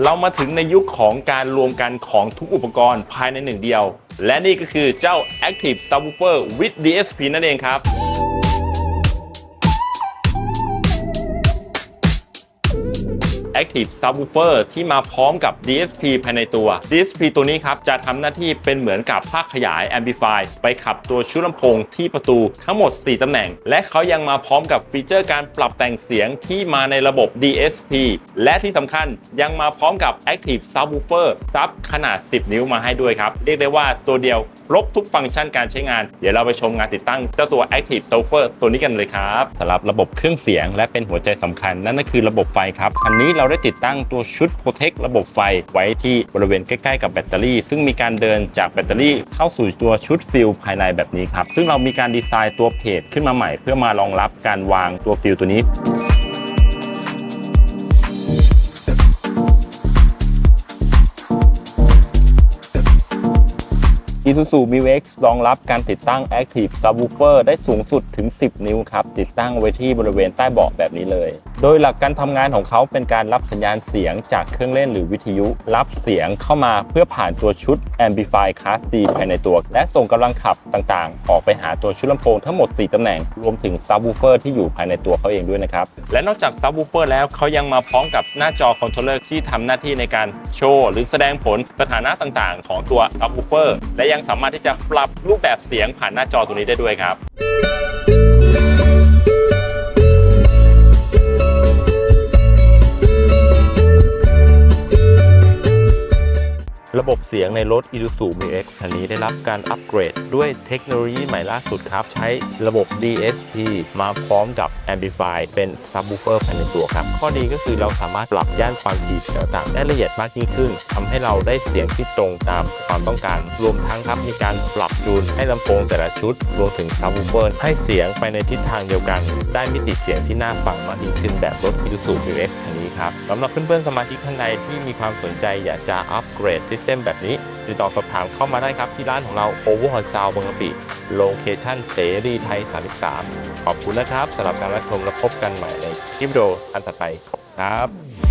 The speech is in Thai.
เรามาถึงในยุคของการรวมกันของทุกอุปกรณ์ภายในหนึ่งเดียว และนี่ก็คือเจ้า Active Subwoofer with DSP นั่นเองครับ Active Subwoofer ที่มาพร้อมกับ DSP ภายในตัว DSP ตัวนี้ครับ จะทำหน้าที่เป็นเหมือนกับภาคขยาย Amplify ไปขับตัวชุดลำโพงที่ประตูทั้งหมด 4ตำแหน่ง และเขายังมาพร้อมกับฟีเจอร์การปรับแต่งเสียงที่มาในระบบ DSP และที่สำคัญยังมาพร้อมกับ Active Subwoofer ซับขนาด 10 นิ้วมาให้ด้วยครับ เรียกได้ว่าตัวเดียวครบทุกฟังก์ชันการใช้งาน เดี๋ยวเราไปชมงานติดตั้งเจ้าตัว Active Subwoofer ตัวนี้กันเลยครับสำหรับระบบเครื่องเสียง และเป็นหัวใจสำคัญนั่นก็คือระบบไฟครับอันนี้เราได้ติดตั้งตัวชุดโปรเทคระบบไฟไว้ที่บริเวณใกล้ๆกับแบตเตอรี่ ซึ่งมีการเดินจากแบตเตอรี่เข้าสู่ตัวชุดฟิลภายในแบบนี้ครับ ซึ่งเรามีการดีไซน์ตัวเพจขึ้นมาใหม่ เพื่อมารองรับการวางตัวฟิลตัวนี้ Isuzu m u x รองรับการติดตั้ง Active Subwoofer ได้สูงสุดถึง 10 นิ้วครับ ติดตั้งไว้ที่บริเวณใต้เบาะแบบนี้เลย โดยหลักการทำงานของเขาเป็นการรับสัญญาณเสียงจากเครื่องเล่นหรือวิทยุ รับเสียงเข้ามาเพื่อผ่านตัวชุด Amplify Class D ภายในตัว และส่งกำลังขับต่างๆ ออกไปหาตัวชุดลำโพงทั้งหมด 4ตำแหน่ง รวมถึง Subwoofer ที่อยู่ภายในตัวเขาเองด้วยนะครับ และนอกจาก Subwoofer แล้วเขายังมาพร้อมกับหน้าจอคอนโทรลเลอร์ที่ทำหน้าที่ในการโชว์หรือแสดงผลสถานะต่างๆ ของตัว Subwoofer และยังสามารถที่จะปรับรูปแบบเสียงผ่านหน้าจอตัวนี้ได้ด้วยครับ ระบบเสียงในรถ Isuzu MU-X คันนี้ได้รับการอัปเกรดด้วยเทคโนโลยีใหม่ล่าสุดครับ ใช้ระบบ DSP มาพร้อมกับ Amplify เป็น Subwoofer ภายในตัวครับ ข้อดีก็คือเราสามารถปรับย่านความถี่ต่างๆ ได้ละเอียดมากยิ่งขึ้นทำให้เราได้เสียงที่ตรงตามความต้องการ รวมทั้งครับมีการปรับจูนให้ลำโพงแต่ละชุด รวมถึง Subwoofer ให้เสียงไปในทิศทางเดียวกัน ได้มิติเสียงที่น่าฟังมากยิ่งขึ้นแบบรถ Isuzu MU-X คันนี้ครับสำหรับเพื่อนๆสมาชิกท่านใดที่มีความสนใจอยากจะอัปเกรดซิสเต็มแบบนี้ ติดต่อสอบถามเข้ามาได้ครับที่ร้านของเรา Overhaul Sound บางกะปิโลเคชั่นเสรีไทย 33 ขอบคุณนะครับสำหรับการรับชมและพบกันใหม่ในคลิปวิดีโออันต่อไปขอบครับ